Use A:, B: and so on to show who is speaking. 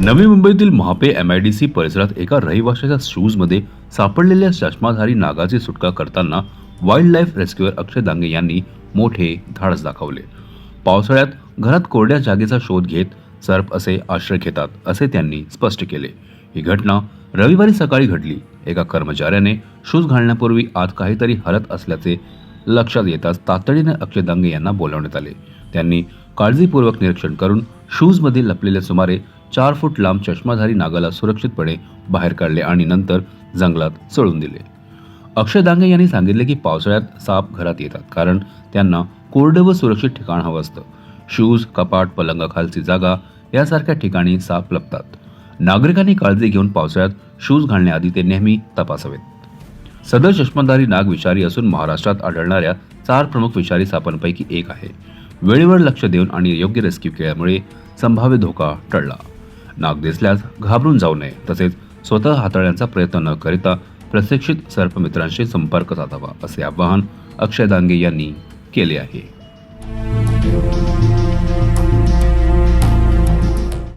A: नवी मुंबईतील Mahape M I D C परिसरात एका रहिवाशाच्या शूजमध्ये सापडलेल्या चष्माधारी नागाची सुटका करताना wild life rescuer Akshay Dange यांनी मोठे धाडस दाखवले. पावसाळ्यात घरात कोरड्या जागेचा शोध घेत सर्प असे आश्रय घेतात असे त्यांनी स्पष्ट केले. ही घटना रविवारी सकाळी घडली. एका कर्मचाऱ्याने शूज घालण्यापूर्वी आत काहीतरी हरत असल्याचे लक्षात येताच तातडीने अक्षय दांगे यांना बोलावण्यात आले. त्यांनी काळजीपूर्वक निरीक्षण करून शूजमध्ये लपलेल्या सुमारे चार फूट लांब चष्माधारी नागाला सुरक्षितपणे बाहेर काढले आणि नंतर जंगलात चळून दिले. अक्षय दांगे यांनी सांगितले की पावसाळ्यात साप घरात येतात कारण त्यांना कोरडं व सुरक्षित ठिकाण हवं असतं. शूज कपाट पलंगाखालची जागा यासारख्या ठिकाणी साप लपतात. नागरिकांनी काळजी घेऊन पावसाळ्यात शूज घालण्याआधी ते नेहमी तपासावेत. सदर चष्माधारी नाग विषारी असून महाराष्ट्रात आढळणाऱ्या चार प्रमुख विषारी सापांपैकी एक आहे. वेळेवर लक्ष देऊन आणि योग्य रेस्क्यू केल्यामुळे संभाव्य धोका टळला. नाग दिसल्यास घाबरून जाऊ नये तसेच स्वतः हाताळण्याचा प्रयत्न न करिता प्रशिक्षित सर्पमित्रांशी संपर्क साधावा असे आवाहन अक्षय दांगे यांनी केले आहे.